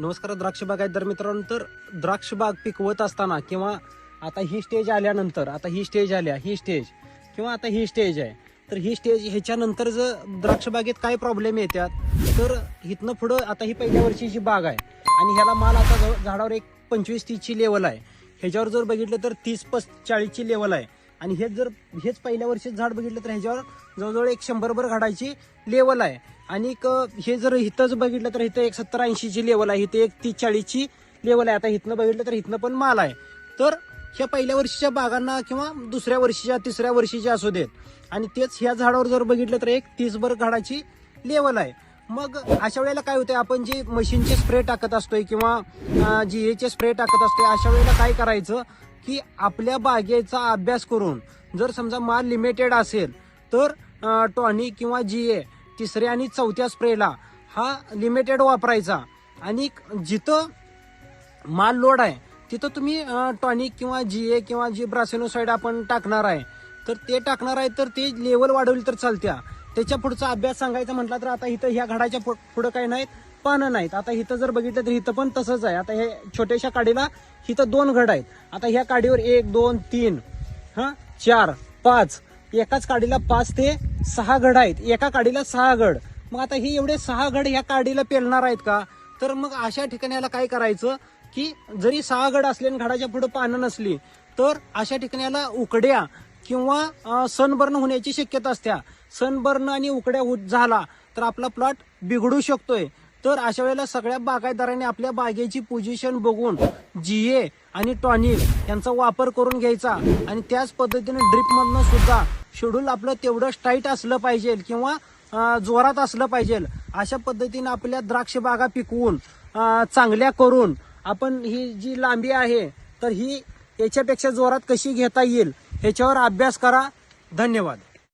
नमस्कार द्राक्ष बागायतदार मित्रांनो तर द्राक्ष बाग पिकवत असताना किंवा आता ही स्टेज आल्यानंतर आता ही स्टेज आल्या ही स्टेज किंवा आता ही स्टेज आहे तर ही स्टेज ह्याच्यानंतर जर द्राक्ष बागेत काय प्रॉब्लेम येतात तर इथनं पुढं आता ही पहिल्या वर्षीची बाग आहे आणि ह्याला माल आता झाडावर एक पंचवीस तीसची लेवल आहे. ह्याच्यावर जर बघितलं तर तीस पस चाळीसची लेवल आहे. आणि हेच जर हेच पहिल्या वर्षीच झाड बघितलं तर ह्याच्यावर जवळजवळ एक शंभरभर घाडाची लेवल आहे. आणि हे जर इथंच बघितलं तर इथं एक सत्तर ऐंशीची लेवल आहे. इथे एक तीस चाळीसची लेवल आहे. आता इथनं बघितलं तर इथनं पण माल आहे. तर ह्या पहिल्या वर्षीच्या बागांना किंवा दुसऱ्या वर्षीच्या तिसऱ्या वर्षीच्या असू देत. आणि तेच ह्या झाडावर जर बघितलं तर एक तीसभर घाडाची लेवल आहे. मग अशा वेळेला काय होतंय? आपण जी मशीनचे स्प्रे टाकत असतोय किंवा जी एचे स्प्रे टाकत असतोय अशा वेळेला काय करायचं की आपल्या बागेचा अभ्यास करून जर समजा माल लिमिटेड असेल तर टॉनिक किंवा जी ए तिसऱ्या आणि चौथ्या स्प्रेला हा लिमिटेड वापरायचा. आणि जिथं माल लोड आहे तिथं तुम्ही टॉनिक किंवा जी ए किंवा जी ब्रासेनोसाईड आपण टाकणार आहे तर ते टाकणार आहे तर ते लेवल वाढवली तर चालत्या. त्याच्या पुढचा अभ्यास सांगायचा म्हटला तर आता इथं ह्या घडाच्या पुढं काही नाहीत पानं नाहीत. आता इथं जर बघितलं तर इथं पण तसंच आहे. आता हे छोट्याशा काडीला इथं दोन घड आहेत. आता ह्या काडीवर एक दोन तीन हा? चार पाच. एकाच काडीला पाच ते सहा घड आहेत. एका काडीला सहा घड. मग आता ही एवढे सहा घड ह्या काडीला पेलणार आहेत का? तर मग अशा ठिकाणी याला काय करायचं की जरी सहा घड असले आणि घडाच्या पुढे पानं नसली तर अशा ठिकाणी याला उकड्या किंवा सनबर्न होण्याची शक्यता असत्या. सनबर्न आणि उकड्या झाला तर आपला प्लॉट बिघडू शकतोय. तर अशा वेळेला सगळ्या बागायतदारांनी आपल्या बागेची पोझिशन बघून जीए आणि टॉनिक यांचा वापर करून घ्यायचा. आणि त्याच पद्धतीने ड्रिपमधनं सुद्धा शेड्यूल आपलं तेवढं टाईट असलं पाहिजे किंवा जोरात असलं पाहिजे. अशा पद्धतीने आपल्या द्राक्ष बागा पिकवून चांगल्या करून आपण ही जी लांबी आहे तर ही याच्यापेक्षा जोरात कशी घेता येईल? ह्याच्यावर अभ्यास करा. धन्यवाद.